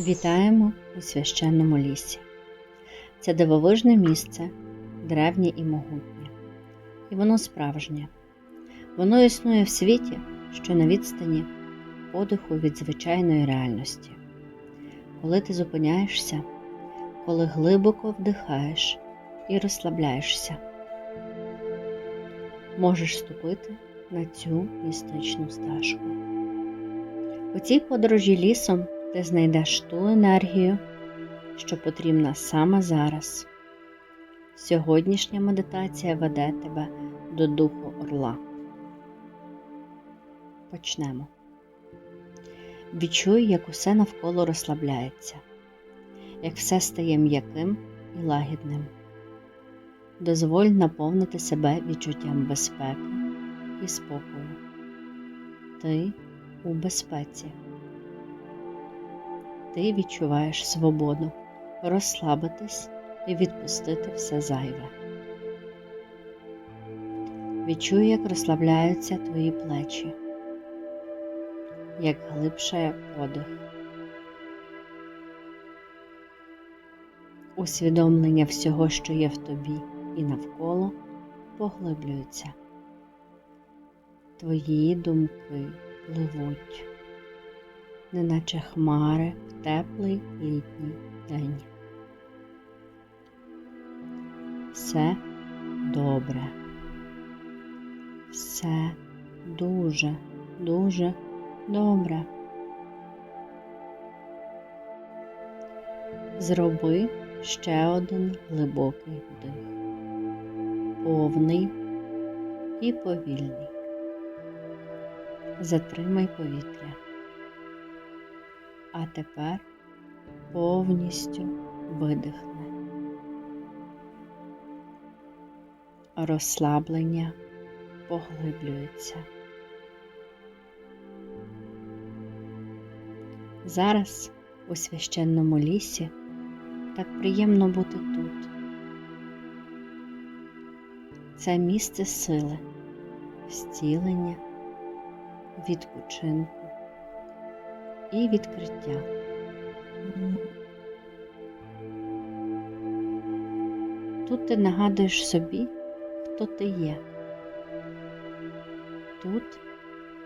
Вітаємо у священному лісі. Це дивовижне місце, древнє і могутнє. І воно справжнє. Воно існує в світі, що на відстані подиху від звичайної реальності. Коли ти зупиняєшся, коли глибоко вдихаєш і розслабляєшся, можеш ступити на цю містичну стежку. У цій подорожі лісом ти знайдеш ту енергію, що потрібна саме зараз. Сьогоднішня медитація веде тебе до духу орла. Почнемо. Відчуй, як усе навколо розслабляється, як все стає м'яким і лагідним. Дозволь наповнити себе відчуттям безпеки і спокою. Ти у безпеці. Ти відчуваєш свободу розслабитись і відпустити все зайве. Відчуй, як розслабляються твої плечі, як глибшає подих. Усвідомлення всього, що є в тобі і навколо, поглиблюються. Твої думки пливуть, неначе хмари в теплий літній день. Все добре. Все дуже, дуже добре. Зроби ще один глибокий вдих, повний і повільний. Затримай повітря. А тепер повністю видихни. Розслаблення поглиблюється. Зараз у священному лісі так приємно бути тут. Це місце сили, зцілення, відпочинку і відкриття. Тут ти нагадуєш собі, хто ти є. Тут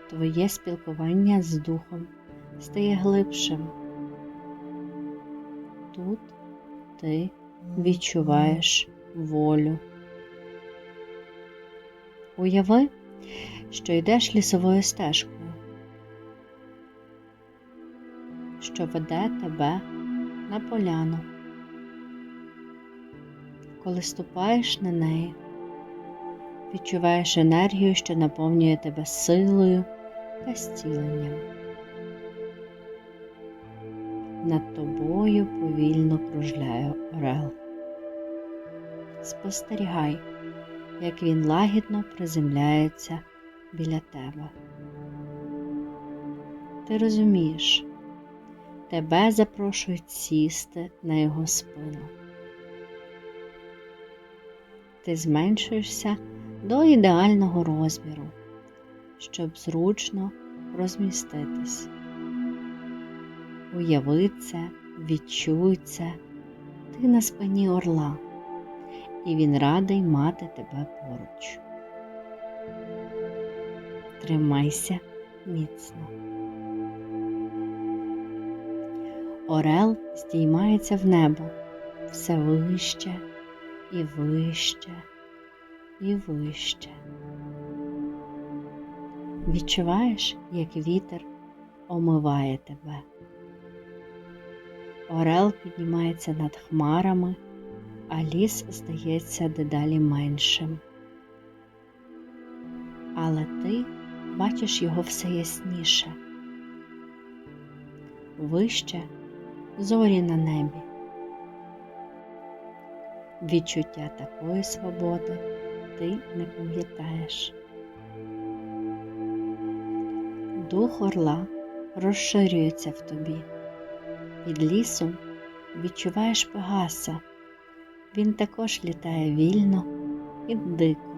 твоє спілкування з духом стає глибшим. Тут ти відчуваєш волю. Уяви, що йдеш лісовою стежкою, що веде тебе на поляну. Коли ступаєш на неї, відчуваєш енергію, що наповнює тебе силою та зціленням. Над тобою повільно кружляє орел. Спостерігай, як він лагідно приземляється біля тебе. Ти розумієш, тебе запрошують сісти на його спину. Ти зменшуєшся до ідеального розміру, щоб зручно розміститись. Уяви це, відчуй це, ти на спині орла, і він радий мати тебе поруч. Тримайся міцно. Орел здіймається в небо все вище і вище і вище. Відчуваєш, як вітер омиває тебе. Орел піднімається над хмарами, а ліс здається дедалі меншим. Але ти бачиш його все ясніше. Вище зорі на небі. Відчуття такої свободи ти не пам'ятаєш. Дух орла розширюється в тобі. Під лісом відчуваєш Пегаса. Він також літає вільно і дико.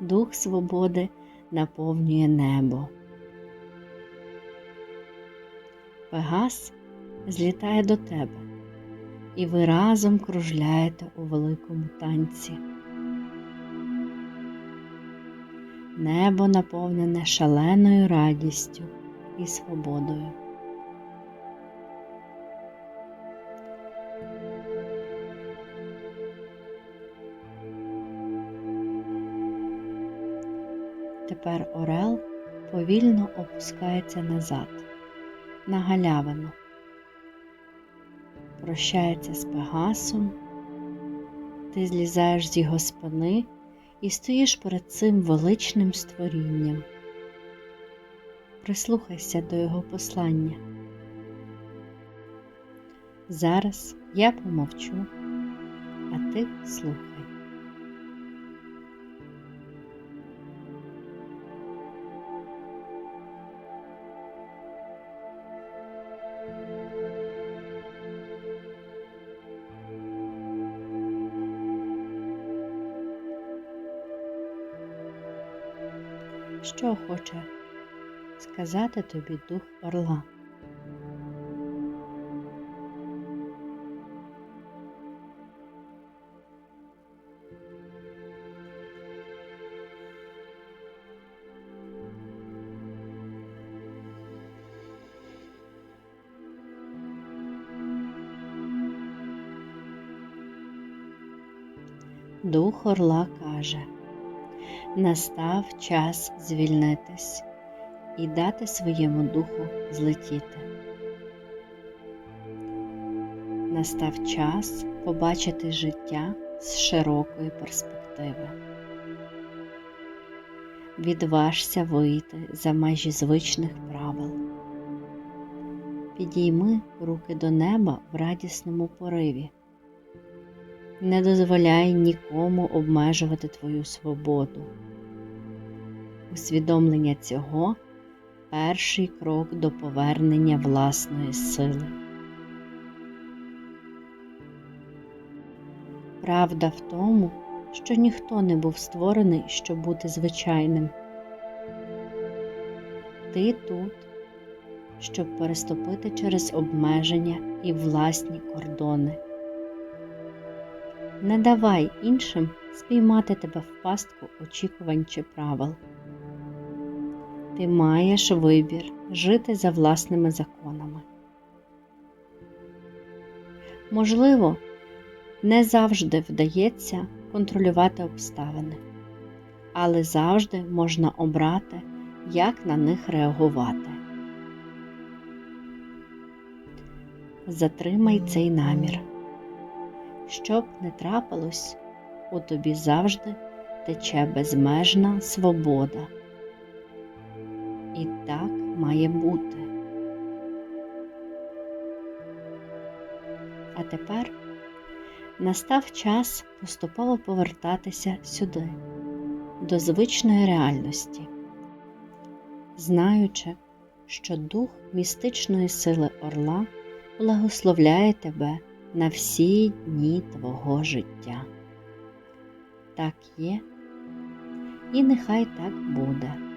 Дух свободи наповнює небо. Пегас злітає до тебе, і ви разом кружляєте у великому танці. Небо наповнене шаленою радістю і свободою. Тепер Орел повільно опускається назад, на галявину, прощається з Пегасом, ти злізаєш з його спини і стоїш перед цим величним створінням. Прислухайся до його послання. Зараз я помовчу, а ти слухай. Що хоче сказати тобі дух орла? Дух орла каже настав час звільнитись і дати своєму духу злетіти. Настав час побачити життя з широкої перспективи. Відважся вийти за межі звичних правил. Підійми руки до неба в радісному пориві. Не дозволяй нікому обмежувати твою свободу. Усвідомлення цього перший крок до повернення власної сили. Правда в тому, що ніхто не був створений, щоб бути звичайним. Ти тут, щоб переступити через обмеження і власні кордони. Не давай іншим спіймати тебе в пастку очікувань чи правил. Ти маєш вибір жити за власними законами. Можливо, не завжди вдається контролювати обставини, але завжди можна обрати, як на них реагувати. Затримай цей намір. Що б не трапилось, у тобі завжди тече безмежна свобода. І так має бути. А тепер настав час поступово повертатися сюди, до звичної реальності, знаючи, що дух містичної сили орла благословляє тебе на всі дні твого життя. Так є, і нехай так буде.